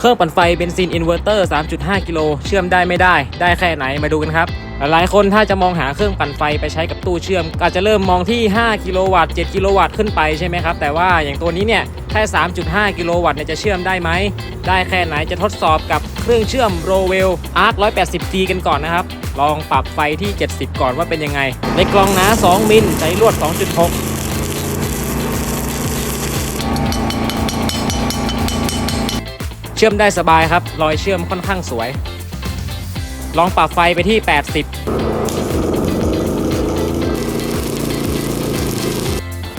เครื่องปั่นไฟเบนซินอินเวอร์เตอร์ 3.5 กิโล เชื่อมได้ไม่ได้ ได้แค่ไหนมาดูกันครับ หลายคนถ้าจะมองหาเครื่องปั่นไฟไปใช้กับตู้เชื่อมอาจจะเริ่มมองที่ 5 กิโลวัตต์ 7 กิโลวัตต์ขึ้นไปใช่ไหมครับ แต่ว่าอย่างตัวนี้เนี่ยแค่ 3.5 กิโลวัตต์เนี่ยจะเชื่อมได้ไหม ได้แค่ไหนจะทดสอบกับเครื่องเชื่อม r o w e l Arc 180G กันก่อนนะครับ ลองปรับไฟที่ 70 ก่อนว่าเป็นยังไง ในกล่องหนา 2 มิลใช้ลวด 2.6 ชื่อมได้สบายครับ รอยเชื่อมค่อนข้างสวย ลองปรับไฟไปที่ 80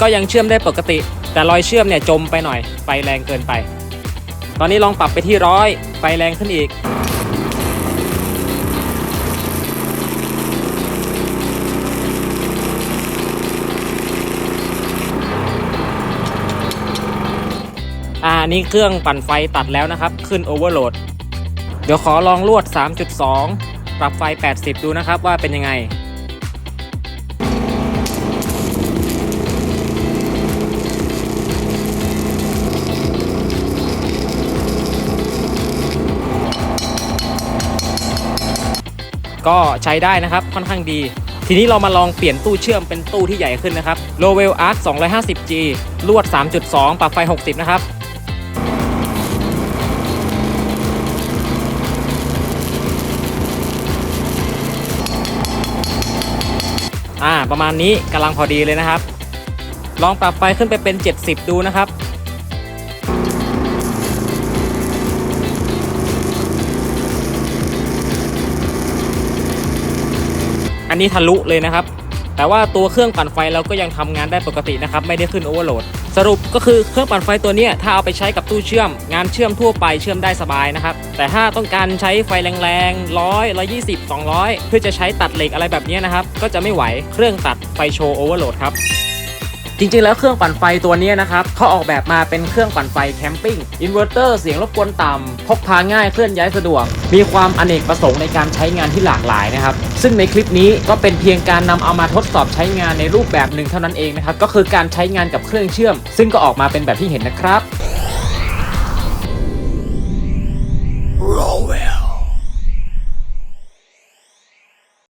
ก็ยังเชื่อมได้ปกติ แต่รอยเชื่อมเนี่ยจมไปหน่อย ไฟแรงเกินไป ตอนนี้ลองปรับไปที่ร้อยไฟแรงขึ้นอีก อ่าอันนี้เครื่องปั่นไฟตัดแล้วนะครับ ขึ้นโอเวอร์โหลด เดี๋ยวขอลองลวด 3.2 ปรับไฟ 80 ดูนะครับว่าเป็นยังไงก็ใช้ได้นะครับค่อนข้างดี ทีนี้เรามาลองเปลี่ยนตู้เชื่อมเป็นตู้ที่ใหญ่ขึ้นนะครับ Lowell Arc 250G ลวด 3.2 ปรับไฟ 60 นะครับ อ่าประมาณนี้กำลังพอดีเลยนะครับ ลองปรับไฟขึ้นไปเป็น 70 ดูนะครับ อันนี้ทะลุเลยนะครับ แต่ว่าตัวเครื่องปั่นไฟเราก็ยังทำงานได้ปกตินะครับไม่ได้ขึ้นโอเวอร์โหลดสรุปก็คือเครื่องปั่นไฟตัวนี้ถ้าเอาไปใช้กับตู้เชื่อม งานเชื่อมทั่วไปเชื่อมได้สบายนะครับแต่ถ้าต้องการใช้ไฟแรงๆร้อยร้อยยี่สิบสองร้อยเพื่อจะใช้ตัดเหล็กอะไรแบบนี้นะครับก็จะไม่ไหวเครื่องตัดไฟโชว์โอเวอร์โหลดครับ จริงๆ แล้วเครื่องปั่นไฟตัวนี้นะครับเขาออกแบบมาเป็นเครื่องปั่นไฟแคมปิ้งอินเวอร์เตอร์เสียงรบกวนต่ำพกพาง่ายเคลื่อนย้ายสะดวก มีความอเนกประสงค์ในการใช้งานที่หลากหลายนะครับ ซึ่งในคลิปนี้ก็เป็นเพียงการนำเอามาทดสอบใช้งานในรูปแบบหนึ่งเท่านั้นเองนะครับก็คือการใช้งานกับเครื่องเชื่อม ซึ่งก็ออกมาเป็นแบบที่เห็นนะครับ